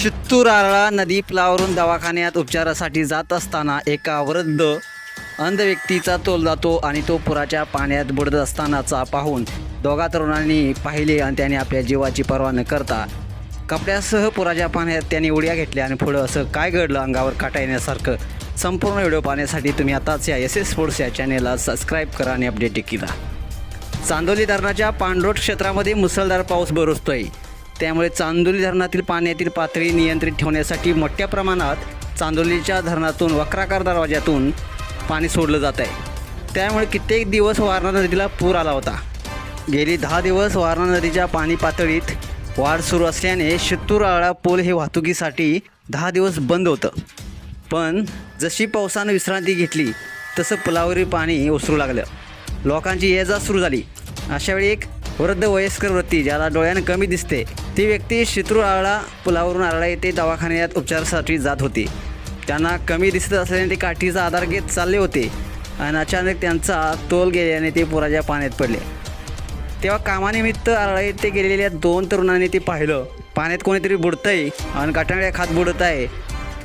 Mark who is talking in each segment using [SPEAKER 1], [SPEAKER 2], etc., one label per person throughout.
[SPEAKER 1] शित्तूर आरळा नदी पुलावरून दवाखान्यात उपचारासाठी जात असताना एका वृद्ध अंध व्यक्तीचा तोल जातो आणि तो पुराच्या पाण्यात बुडत असतानाचा पाहून दोघा तरुणांनी पाहिले आणि त्याने आपल्या जीवाची पर्वा न करता कपड्यासह पुराच्या पाण्यात त्यांनी उड्या घेतल्या आणि पुढं असं काय घडलं अंगावर काटा येण्यासारखं संपूर्ण व्हिडिओ पाहण्यासाठी तुम्ही आताच या एस एस स्पोर्ट्स या चॅनेलला सबस्क्राईब करा आणि अपडेट देखील चांदोली धरणाच्या पाणलोट क्षेत्रामध्ये मुसळधार पाऊस बरसतोय. त्यामुळे चांदोली धरणातील पाण्यातील पातळी नियंत्रित ठेवण्यासाठी मोठ्या प्रमाणात चांदोलीच्या धरणातून वक्राकार दरवाज्यातून पाणी सोडलं जात आहे. त्यामुळे कित्येक दिवस वारणा नदीला पूर आला होता. गेली दहा दिवस वारणा नदीच्या पाणी पातळीत वाढ सुरू असल्याने शित्तूर आळा पूल हे वाहतुकीसाठी दहा दिवस बंद होतं. पण जशी पावसानं विश्रांती घेतली तसं पुलावरील पाणी ओसरू लागलं. लोकांची ये जा सुरू झाली. अशावेळी एक वृद्ध वयस्कर व्यक्ती ज्याला डोळ्यानं कमी दिसते ती व्यक्ती शित्रू आळा पुलावरून आरळा येथे दवाखान्यात उपचारासाठी जात होती. त्यांना कमी दिसत असल्याने ते काठीचा आधार घेत चालले होते आणि अचानक त्यांचा तोल गेल्याने ते पुराच्या पाण्यात पडले. तेव्हा कामानिमित्त आरळा येथे गेलेल्या दोन तरुणांनी ते पाहिलं. पाण्यात कोणीतरी बुडतंय आणि काटाळ्या खात बुडत आहे.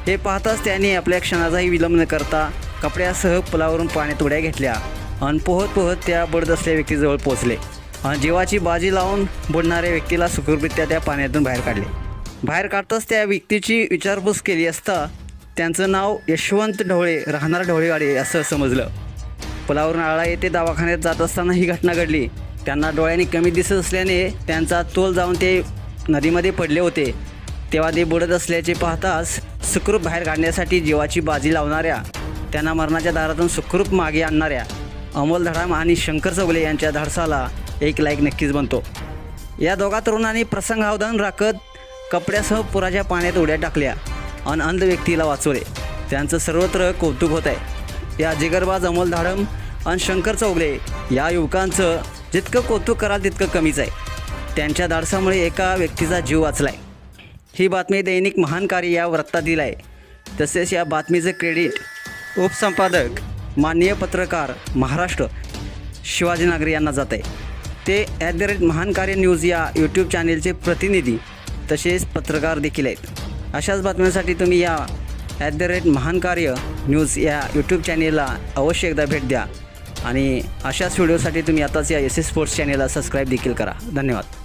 [SPEAKER 1] हे पाहताच त्यांनी आपल्या क्षणाचाही विलंब न करता कपड्यासह पुलावरून पाण्यात उड्या घेतल्या आणि पोहत पोहत त्या बुडत असलेल्या व्यक्तीजवळ पोहोचले. जीवाची बाजी लावून बुडणाऱ्या व्यक्तीला सुखरूपरित्या त्या पाण्यातून बाहेर काढले. बाहेर काढताच त्या व्यक्तीची विचारपूस केली असता त्यांचं नाव यशवंत ढवळे राहणार ढवळेवाडी असं समजलं. पुलावरून आळा येथे दवाखान्यात जात असताना ही घटना घडली. त्यांना डोळ्यांनी कमी दिसत असल्याने त्यांचा तोल जाऊन ते नदीमध्ये पडले होते. तेव्हा ते बुडत असल्याचे पाहताच सुखरूप बाहेर काढण्यासाठी जीवाची बाजी लावणाऱ्या त्यांना मरणाच्या दारातून सुखरूप मागे आणणाऱ्या अमोल धडाम आणि शंकर चौगले यांच्या धाडसाला एक लाईक नक्कीच बनतो. या दोघा तरुणांनी प्रसंगावधान राखत कपड्यासह पुराच्या पाण्यात उड्या टाकल्या आणि अंध व्यक्तीला वाचवले. त्यांचं सर्वत्र कौतुक होत आहे या जिगरबाज अमोल धाडम आणि शंकर चौगले या युवकांचं जितकं कौतुक कराल तितकं कमीच आहे. त्यांच्या धाडसामुळे एका व्यक्तीचा जीव वाचला आहे ही बातमी दैनिक महान कार्य या वृत्तातील आहे. तसेच या बातमीचं क्रेडिट उपसंपादक माननीय पत्रकार महाराष्ट्र शिवाजी नागरे यांना जात आहे ते ॲट द रेट महान कार्य न्यूज या यूट्यूब चॅनेलचे प्रतिनिधी तसेच पत्रकार देखील आहेत. अशाच बातम्यांसाठी तुम्ही या ॲट द रेट महान कार्य न्यूज या यूट्यूब चॅनेलला अवश्य एकदा भेट द्या. आणि अशाच व्हिडिओसाठी तुम्ही आताच या एस एस स्पोर्ट्स चॅनेलला सबस्क्राईब देखील करा. धन्यवाद.